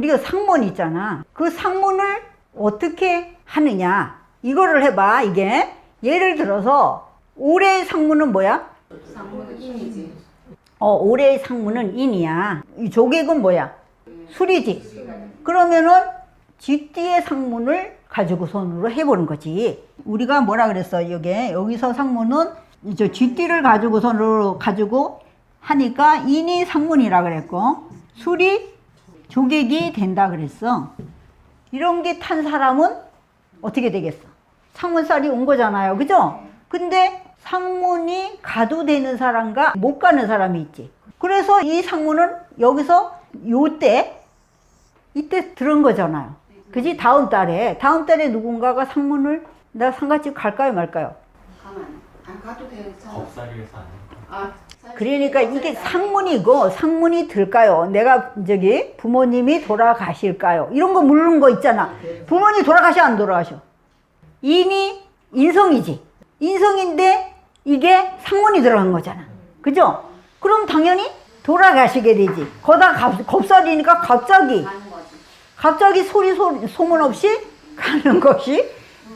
우리가 상문 있잖아. 그 상문을 어떻게 하느냐. 이거를 해봐, 이게. 예를 들어서, 올해의 상문은 뭐야? 상문은 인이지. 어, 올해의 상문은 인이야. 이 조객은 뭐야? 술이지. 그러면은 쥐띠의 상문을 가지고 손으로 해보는 거지. 우리가 뭐라 그랬어? 여기 여기서 상문은 이제 쥐띠를 가지고 손으로 가지고 하니까 인이 상문이라 그랬고 술이 조객이 된다 그랬어. 이런 게 탄 사람은 어떻게 되겠어? 상문살이 온 거잖아요. 그죠? 근데 상문이 가도 되는 사람과 못 가는 사람이 있지. 그래서 이 상문은 여기서 요때 이때 들은 거잖아요. 그지? 다음 달에 다음 달에 누군가가 상문을 나 상가집 갈까요 말까요? 가만 안 가도 돼. 참. 겁살이에서 안 해. 아, 그러니까 이게 상문이고 상문이 들까요? 내가 저기 부모님이 돌아가실까요? 이런 거 물는 거 있잖아. 부모님 돌아가셔 안 돌아가셔? 인이 인성이지. 인성인데 이게 상문이 들어간 거잖아. 그죠? 그럼 당연히 돌아가시게 되지. 거다 갑- 겁살이니까 갑자기. 갑자기 소리 소, 소문 없이 가는 것이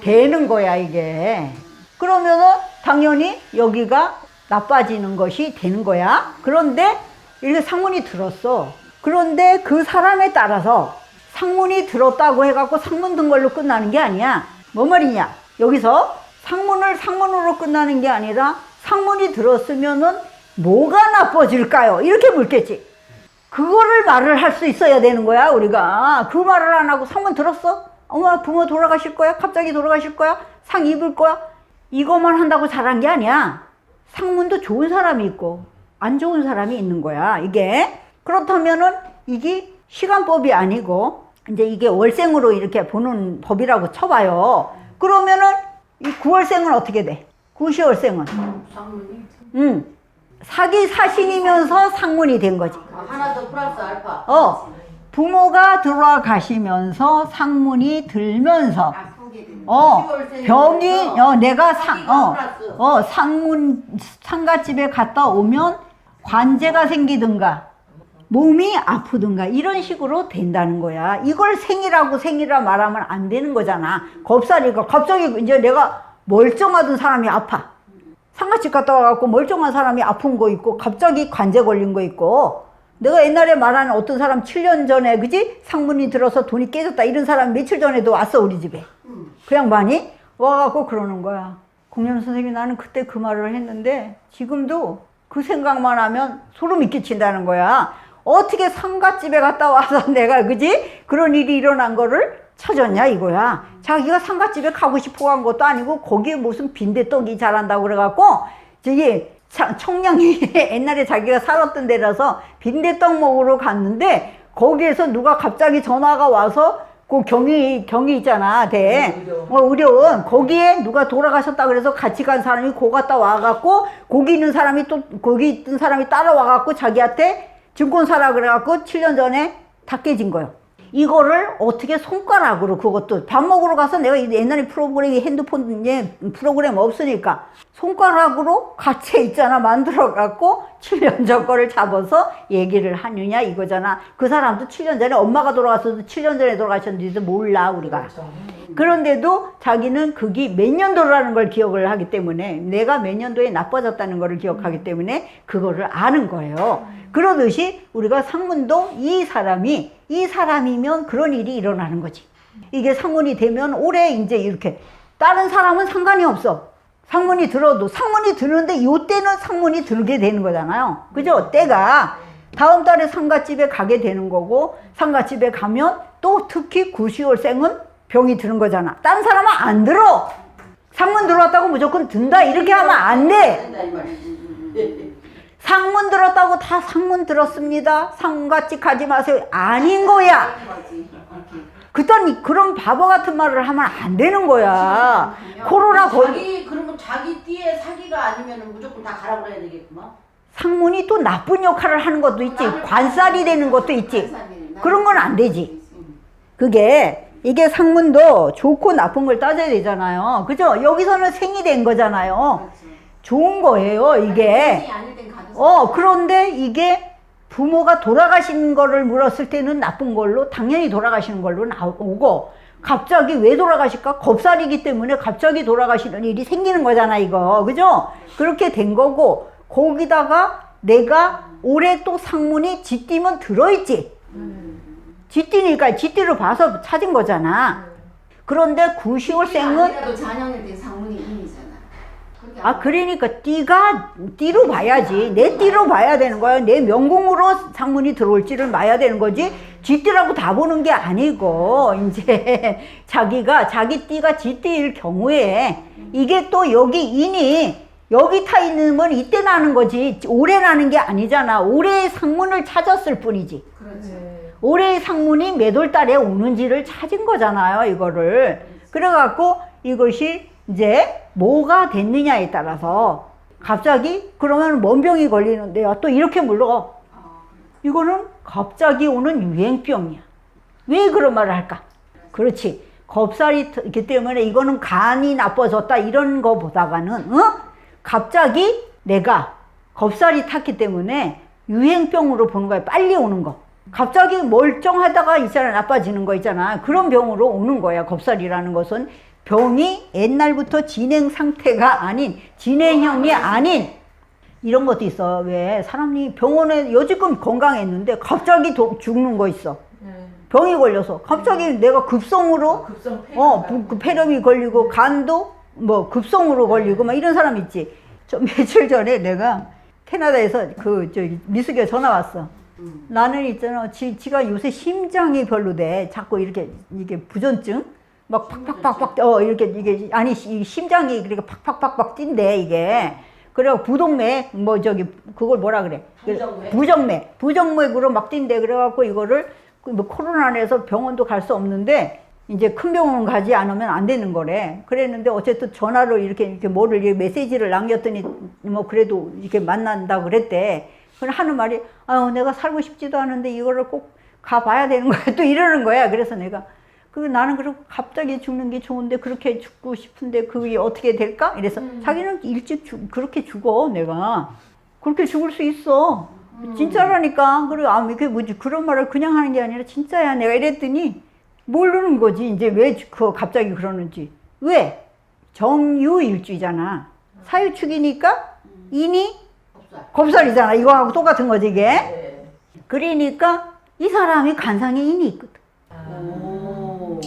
되는 거야 이게 그러면은 당연히 여기가 나빠지는 것이 되는 거야 그런데 이렇게 상문이 들었어 그런데 그 사람에 따라서 상문이 들었다고 해갖고 상문 든 걸로 끝나는 게 아니야 뭐 말이냐 여기서 상문을 상문으로 끝나는 게 아니라 상문이 들었으면은 뭐가 나빠질까요 이렇게 묻겠지 그거를 말을 할 수 있어야 되는 거야, 우리가. 그 말을 안 하고 상문 들었어? 엄마 부모 돌아가실 거야? 갑자기 돌아가실 거야? 상 입을 거야? 이것만 한다고 잘한 게 아니야. 상문도 좋은 사람이 있고, 안 좋은 사람이 있는 거야, 이게. 그렇다면은, 이게 시간법이 아니고, 이제 이게 월생으로 이렇게 보는 법이라고 쳐봐요. 그러면은, 이 구월생은 어떻게 돼? 구시월생은? 상문이. 음. 사기 사신이면서 상문이 된 거지. 아, 하나 더 플러스 알파. 어. 부모가 돌아가시면서 상문이 들면서 되는. 어 병이 어 내가 상 어. 어 상문 상가집에 갔다 오면 관제가 생기든가 몸이 아프든가 이런 식으로 된다는 거야. 이걸 생이라고 생이라 말하면 안 되는 거잖아. 겁살이가 갑자기 이제 내가 멀쩡하던 사람이 아파. 상가집 갔다 와갖고 멀쩡한 사람이 아픈 거 있고 갑자기 관제 걸린 거 있고 내가 옛날에 말하는 어떤 사람 7년 전에 그지 상문이 들어서 돈이 깨졌다 이런 사람 며칠 전에도 왔어 우리 집에 음. 그 양반이 와갖고 그러는 거야. 공연 선생님이 나는 그때 그 말을 했는데 지금도 그 생각만 하면 소름이 끼친다는 거야. 어떻게 상가집에 갔다 와서 내가 그지? 그런 일이 일어난 거를 찾았냐 이거야. 자기가 상가집에 가고 싶어 간 것도 아니고 거기에 무슨 빈대떡이 잘한다고 그래갖고 저기 차- 청량리 옛날에 자기가 살았던 데라서 빈대떡 먹으러 갔는데 거기에서 누가 갑자기 전화가 와서 그 경위 경위 있잖아 대. 어, 의료원 거기에 누가 돌아가셨다 그래서 같이 간 사람이 고 갔다 와갖고 거기 있는 사람이 또 거기 있던 사람이 따라와갖고 자기한테 증권 사라 그래갖고 7년 전에 다 깨진 거예요. 이거를 어떻게 손가락으로 그것도 밥 먹으러 가서 내가 옛날에 프로그램이 핸드폰에 프로그램 없으니까 손가락으로 같이 있잖아. 만들어 갖고 7년 전 거를 잡아서 얘기를 하느냐 이거잖아. 그 사람도 7년 전에 엄마가 돌아갔어도 7년 전에 돌아가셨는지도 몰라 우리가 그런데도 자기는 그게 몇 년도라는 걸 기억을 하기 때문에 내가 몇 년도에 나빠졌다는 것을 기억하기 때문에 그거를 아는 거예요. 그러듯이 우리가 상문도 이 사람이 이 사람이면 그런 일이 일어나는 거지. 이게 상문이 되면 올해 이제 이렇게 다른 사람은 상관이 없어. 상문이 들어도 상문이 드는데 요때는 상문이 들게 되는 거잖아요. 그죠? 때가 다음 달에 상가집에 가게 되는 거고 상가집에 가면 또 특히 구시월생은 병이 드는 거잖아. 다른 사람은 안 들어. 상문 들어왔다고 무조건 든다 이렇게 하면 안 돼. 상문 들었다고 다 상문 들었습니다. 상가집 가지 마세요. 아닌 거야. 그딴 그런 바보 같은 말을 하면 안 되는 거야. 코로나 거 자기 그러면 자기 띠에 사기가 아니면 무조건 다 가라 그래야 되겠구만. 상문이 또 나쁜 역할을 하는 것도 있지. 관살이 되는 것도 있지. 그런 건 안 되지. 그게 이게 상문도 좋고 나쁜 걸 따져야 되잖아요. 그죠? 여기서는 생이 된 거잖아요. 좋은 거예요, 이게. 어, 그런데 이게 부모가 돌아가신 거를 물었을 때는 나쁜 걸로 당연히 돌아가시는 걸로 나오고 갑자기 왜 돌아가실까? 겁살이기 때문에 갑자기 돌아가시는 일이 생기는 거잖아 이거 그죠? 그렇게 된 거고 거기다가 내가 올해 또 상문이 쥐띠면 들어있지 쥐띠니까 쥐띠를 봐서 찾은 거잖아. 그런데 구시월생은 아니라도 잔영일 때 상문이 인이잖아. 그렇게 아 그러니까 띠가 띠로 봐야지. 내 띠로 봐야 되는 거야. 내 명공으로 상문이 들어올지를 봐야 되는 거지. 쥐띠라고 다 보는 게 아니고 이제 자기가 자기 띠가 쥐띠일 경우에 이게 또 여기 인이 여기 타 있는 건 이때 나는 거지. 올해 나는 게 아니잖아. 올해의 상문을 찾았을 뿐이지. 그렇죠. 올해의 상문이 몇 월 달에 오는지를 찾은 거잖아요, 이거를. 그래갖고 이것이 이제 뭐가 됐느냐에 따라서 갑자기 그러면 뭔 병이 걸리는데요. 또 이렇게 물러. 이거는 갑자기 오는 유행병이야. 왜 그런 말을 할까? 그렇지. 겁살이 있기 때문에 이거는 간이 나빠졌다 이런 거보다가는 어? 갑자기 내가 겁살이 탔기 때문에 유행병으로 보는 거야. 빨리 오는 거. 갑자기 멀쩡하다가 있잖아 나빠지는 거 있잖아. 그런 병으로 오는 거야. 겁살이라는 것은 병이 옛날부터 진행 상태가 아닌 진행형이 아닌 이런 것도 있어. 왜 사람이 병원에 여지껏 건강했는데 갑자기 도- 죽는 거 있어. 병이 걸려서 갑자기 내가 급성으로 급성 폐. 어, 부- 그 폐렴이 걸리고 간도 뭐 급성으로 걸리고 막 이런 사람 있지. 저 며칠 전에 내가 캐나다에서 그 저기 미숙에 전화 왔어. 나는 있잖아. 지, 지가 요새 심장이 별로 돼. 자꾸 이렇게 이게 부전증 막 팍팍팍팍 어 이렇게 이게 아니 이 심장이 그러니까 팍팍팍팍 뛴대 이게. 그래 부동맥 뭐 저기 그걸 뭐라 그래? 부정맥? 부정맥 부정맥으로 막 뛴대. 그래 갖고 이거를 그뭐 코로나에서 병원도 갈 수 없는데 이제 큰 병원 가지 않으면 안 되는 거래. 그랬는데 어쨌든 전화로 이렇게 이렇게 뭐를 이렇게 메시지를 남겼더니 뭐 그래도 이렇게 만난다 그랬대. 그래 하는 말이 아유 내가 살고 싶지도 않은데 이거를 꼭 가봐야 되는 거야. 또 이러는 거야. 그래서 내가 그 나는 그리고 갑자기 죽는 게 좋은데 그렇게 죽고 싶은데 그게 어떻게 될까? 이래서 자기는 일찍 죽 그렇게 죽어 내가 그렇게 죽을 수 있어. 진짜라니까. 그리고 아 이게 뭐지 그런 말을 그냥 하는 게 아니라 진짜야. 내가 이랬더니 모르는 거지. 이제 왜 그 갑자기 그러는지. 왜? 정유일주잖아. 사유축이니까 인이 겁살. 겁살이잖아. 이거하고 똑같은 거지 이게. 네. 그러니까 이 사람이 간상에 인이 있거든. 오.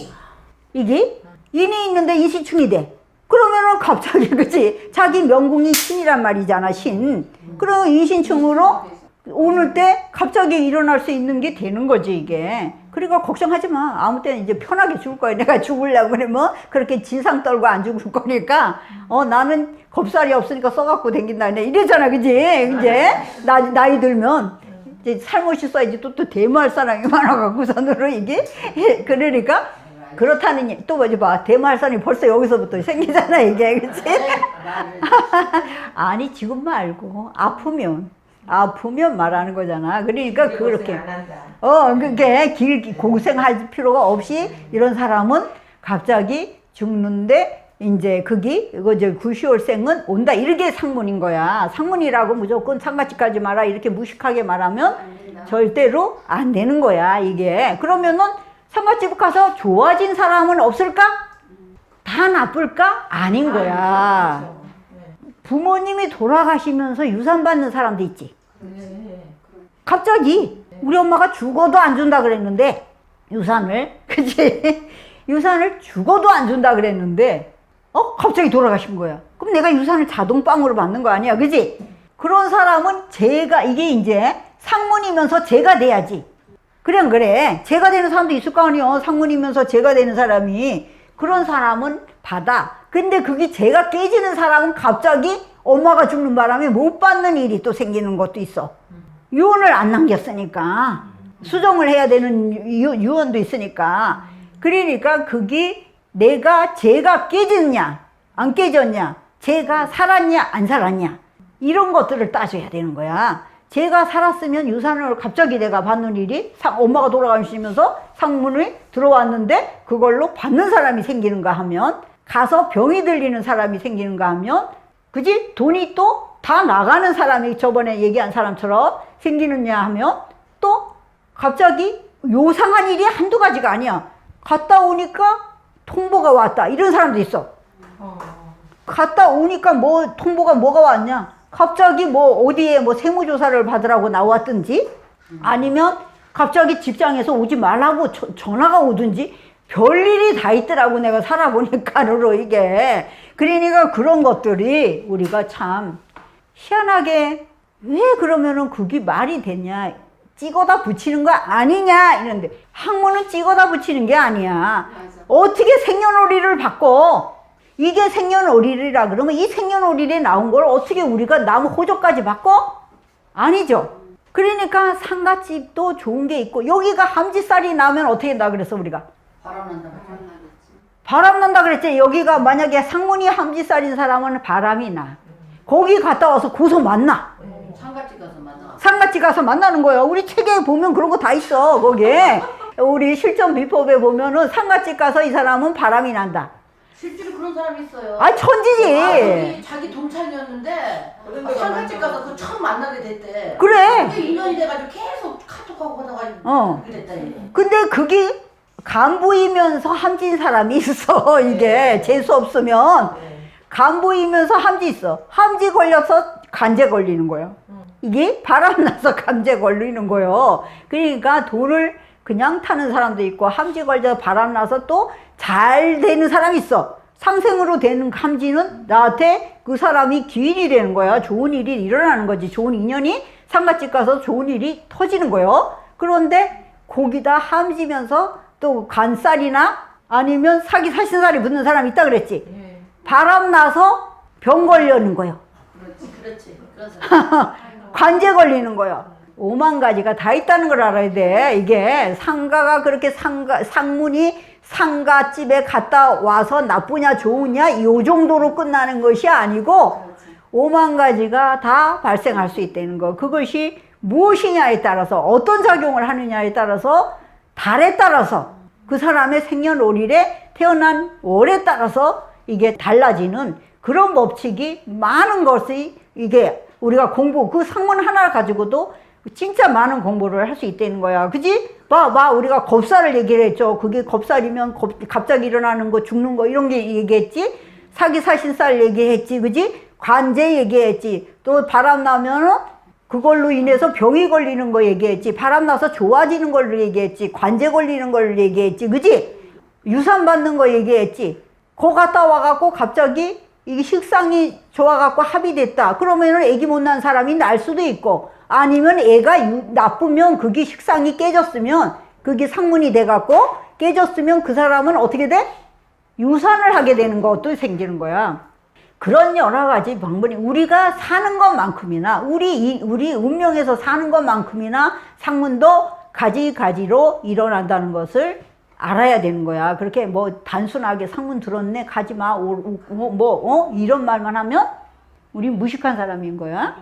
이게 인이 있는데 이시충이 돼. 그러면은 갑자기 그치 자기 명궁이 신이란 말이잖아 신. 그럼 이신충으로 오늘 때 갑자기 일어날 수 있는 게 되는 거지 이게. 그러니까 걱정하지 마. 아무 때나 이제 편하게 죽을 거야. 내가 죽으려고 그러면 그렇게 진상 떨고 안 죽을 거니까. 어 나는 겁살이 없으니까 써갖고 댕긴다. 네, 이래잖아, 그지? 이제 나 나이 들면 이제 살못이 써야지 또 또 대모할 사람이 많아갖고 선으로 이게 그러니까 그렇다는 얘- 또 뭐지 봐 대모할 사람이 벌써 여기서부터 생기잖아 이게 그치? 아니 지금 말고 아프면 아프면 말하는 거잖아 그러니까 그렇게. 어 그게 길 고생할 필요가 없이 이런 사람은 갑자기 죽는데 이제 그게 이거 이제 구시월생은 온다 이렇게 상문인 거야 상문이라고 무조건 가지 마라 이렇게 무식하게 말하면 절대로 안 되는 거야 이게 그러면은 상가집 가서 좋아진 사람은 없을까? 다 나쁠까? 아닌 거야 그렇죠. 네. 부모님이 돌아가시면서 유산 받는 사람도 있지. 네. 갑자기 우리 엄마가 죽어도 안 준다 그랬는데 유산을 그치? 유산을 죽어도 안 준다 그랬는데 어? 갑자기 돌아가신 거야. 그럼 내가 유산을 자동빵으로 받는 거 아니야 그지 그런 사람은 제가 이게 이제 상문이면서 제가 돼야지. 그래 안 그래? 제가 되는 사람도 있을 거 아니야. 상문이면서 제가 되는 사람이. 그런 사람은 받아. 근데 그게 제가 깨지는 사람은 갑자기 엄마가 죽는 바람에 못 받는 일이 또 생기는 것도 있어. 유언을 안 남겼으니까. 수정을 해야 되는 유, 유언도 있으니까. 그러니까 그게 내가 제가 깨졌냐 안 깨졌냐 제가 살았냐 안 살았냐. 이런 것들을 따져야 되는 거야. 제가 살았으면 유산을 갑자기 내가 받는 일이 상- 엄마가 돌아가시면서 상문이 들어왔는데 그걸로 받는 사람이 생기는가 하면 가서 병이 들리는 사람이 생기는가 하면 그지 돈이 또 다 나가는 사람이 저번에 얘기한 사람처럼 생기느냐 하면 또 갑자기 요상한 일이 한두 가지가 아니야. 갔다 오니까 통보가 왔다. 이런 사람도 있어. 갔다 오니까 뭐 통보가 뭐가 왔냐? 갑자기 뭐 어디에 뭐 세무조사를 받으라고 나왔든지 아니면 갑자기 직장에서 오지 말라고 저- 전화가 오든지 별일이 다 있더라고 내가 살아보니까로 이게 그러니까 그런 것들이 우리가 참 희한하게 왜 그러면은 그게 말이 되냐 찍어다 붙이는 거 아니냐 이런데 학문은 찍어다 붙이는 게 아니야 맞아. 어떻게 생년월일을 바꿔? 이게 생년월일이라 그러면 이 생년월일에 나온 걸 어떻게 우리가 나무 호적까지 바꿔? 아니죠. 그러니까 상가집도 좋은 게 있고 여기가 함지살이 나면 어떻게 된다 그랬어 우리가? 바람 난다. 바람 나겠지. 바람 난다 그랬지. 여기가 만약에 상문이 함지살인 사람은 바람이 나. 거기 갔다 와서 고소 만나. 상가집 가서 만나. 상가집 가서 만나는 거예요. 우리 책에 보면 그런 거 다 있어, 거기에. 우리 실전 비법에 보면은 상가집 가서 이 사람은 바람이 난다. 실제로 그런 사람이 있어요. 아, 천지지. 아, 우리 자기 동창이었는데 아, 상가집 가서 그 처음 만나게 됐대. 그래. 그게 인연이 돼가지고 계속 카톡하고 하다가 어. 그랬다. 얘. 근데 그게 간부이면서 함진 사람이 있어. 이게 재수 없으면 간부이면서 함지 있어. 함지 걸려서 간제 걸리는 거예요. 이게 바람 나서 간제 걸리는 거예요. 그러니까 돈을 그냥 타는 사람도 있고 함지 걸려 바람 나서 또 잘 되는 사람이 있어. 상생으로 되는 함지는 나한테 그 사람이 기인이 되는 거야. 좋은 일이 일어나는 거지. 좋은 인연이 상가집 가서 좋은 일이 터지는 거예요. 그런데 거기다 함지면서 또 간살이나 아니면 사기 사신살이 붙는 사람이 있다 그랬지. 바람 나서 병 걸려는 거예요. 그렇지, 그렇지. 관제 걸리는 거예요. 오만 가지가 다 있다는 걸 알아야 돼. 이게 상가가 그렇게 상가, 상문이 상가집에 갔다 와서 나쁘냐 좋으냐 요 정도로 끝나는 것이 아니고 오만 가지가 다 발생할 수 있다는 거. 그것이 무엇이냐에 따라서 어떤 작용을 하느냐에 따라서 달에 따라서 그 사람의 생년월일에 태어난 월에 따라서 이게 달라지는 그런 법칙이 많은 것이 이게 우리가 공부 그 상문 하나 가지고도 진짜 많은 공부를 할 수 있다는 거야. 그지? 봐, 봐. 우리가 겁살을 얘기를 했죠. 그게 겁살이면 겁- 갑자기 일어나는 거, 죽는 거, 이런 게 얘기했지. 사기 사신살 얘기했지. 그지? 관제 얘기했지. 또 바람 나면은 그걸로 인해서 병이 걸리는 거 얘기했지. 바람 나서 좋아지는 걸로 얘기했지. 관제 걸리는 걸 얘기했지. 그지? 유산 받는 거 얘기했지. 거 갔다 와갖고 갑자기 이게 식상이 좋아갖고 합의됐다. 그러면은 애기 못 난 사람이 날 수도 있고 아니면 애가 유- 나쁘면 그게 식상이 깨졌으면 그게 상문이 돼갖고 깨졌으면 그 사람은 어떻게 돼? 유산을 하게 되는 것도 생기는 거야. 그런 여러 가지 방법이 우리가 사는 것만큼이나 우리 이- 우리 운명에서 사는 것만큼이나 상문도 가지 가지로 일어난다는 것을 알아야 되는 거야. 그렇게 뭐 단순하게 상문 들었네 가지 마. 오, 오, 뭐 어? 이런 말만 하면 우리 무식한 사람인 거야.